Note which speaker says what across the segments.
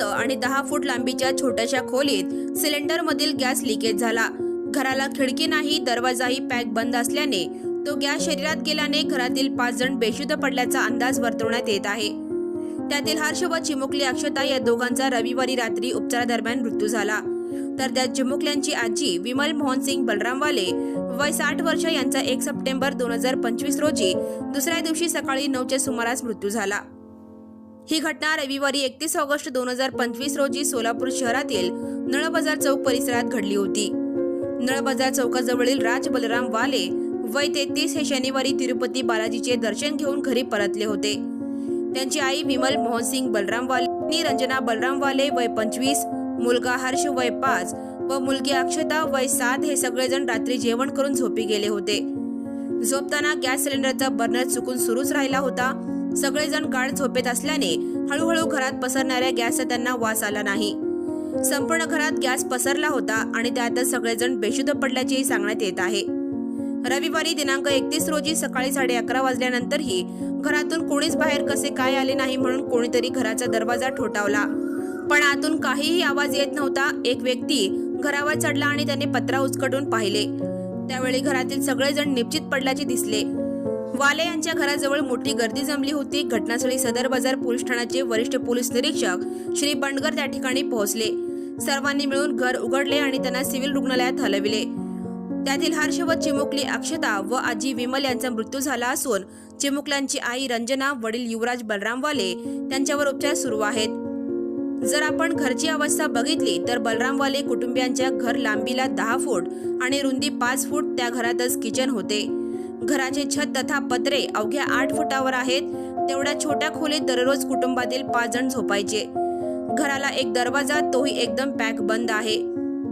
Speaker 1: बंद आणि दहा फूट लांबीच्या छोट्याशा खोलीत सिलेंडरमधील गॅस लिकेज झाला. घराला खिडकी नाही दरवाजाही पॅक बंद असल्याने तो गॅस शरीरात गेल्याने घरातील पाच जण बेशुद्ध पडल्याचा अंदाज वर्तवण्यात येत आहे. त्यातील हर्ष व चिमुकली अक्षता या दोघांचा रविवारी रात्री उपचारादरम्यान मृत्यू झाला. तर त्या चिमुकल्यांची आजी विमल मोहनसिंग बलरामवाले वय साठ वर्ष यांचा एक सप्टेंबर दोन हजार पंचवीस रोजी दुसऱ्या दिवशी सकाळी नऊच्या सुमारास मृत्यू झाला. ही घटना रविवारी एकतीस ऑगस्ट दोन हजार पंचवीस रोजी सोलापूर शहरातील नळबाजार चौक परिसरात घडली होती. नळबाजार चौकाजवळील राज बलराम वाले वय तेहतीस हे शनिवारी तिरुपती बालाजीचे दर्शन घेऊन घरी परतले होते. त्यांची आई विमल मोहनसिंग बलराम वाले रंजना बलराम वाले वय पंचवीस मुलगा हर्ष वय पाच व मुलगी अक्षता वय सात हे सगळेजण रात्री जेवण करून झोपी गेले होते. झोपताना गॅस सिलेंडरचा बर्नर चुकून सुरूच राहिला होता. सगळेजण गाढ झोपेत असल्याने हळूहळू घरात पसरणाऱ्या गॅसचा त्यांना वास आला नाही. संपूर्ण घरात गॅस पसरला होता आणि त्यातच सगळेजण बेशुद्ध पडल्याचेही सांगण्यात येत आहे. रविवारी दिनांक एकतीस रोजी सकाळी साडे अकरा वाजल्यानंतरही घरातून कोणीच बाहेर कसे काय आले नाही म्हणून कोणीतरी घराचा दरवाजा ठोठावला. पण आतून काहीही आवाज येत नव्हता. एक व्यक्ती घरावर चढला आणि त्याने पत्रा उचकटून पाहिले. त्यावेळी घरातील सगळेजण निश्चित पडल्याचे दिसले. वाले यांच्या घराजवळ मोठी गर्दी जमली होती. घटनास्थळी सदर बाजार पोलीस ठाण्याचे वरिष्ठ पोलीस निरीक्षक श्री बंडगर त्या ठिकाणी पोहोचले. सर्वांनी मिळून घर उघडले आणि त्यांना सिव्हिल रुग्णालयात हलविले. त्यातील हर्ष व चिमुकली अक्षता व आजी विमल यांचा मृत्यू झाला असून चिमुकल्यांची आई रंजना वडील युवराज बलरामवाले त्यांच्यावर उपचार सुरू आहेत. जर आपण घरची अवस्था बघितली तर बलरामवाले कुटुंबियांच्या घर लांबीला दहा फूट आणि रुंदी पाच फूट त्या घरातच किचन होते. घराचे छत तथा पत्रे अवघ्या आठ फुटावर आहेत तेवढ्या छोट्या खोलीत दररोज कुटुंबातील पाच जण झोपायचे. घराला एक दरवाजा तोही एकदम पॅक बंद आहे.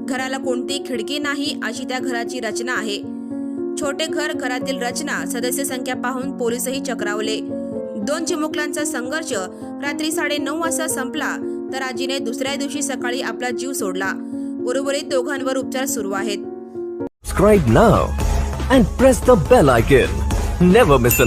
Speaker 1: घराला कोणती खिडकी नाही अशी त्या घराची रचना आहे. छोटे घर घरातील रचना सदस्य संख्या पाहून पोलीसही चक्रावले. दोन चिमुकलांचा संघर्ष रात्री साडे नऊ वाजता संपला तर आजीने दुसऱ्या दिवशी सकाळी आपला जीव सोडला उर्वरित दोघांवर उपचार सुरू आहेत
Speaker 2: Subscribe now and press the bell icon. Never miss an update.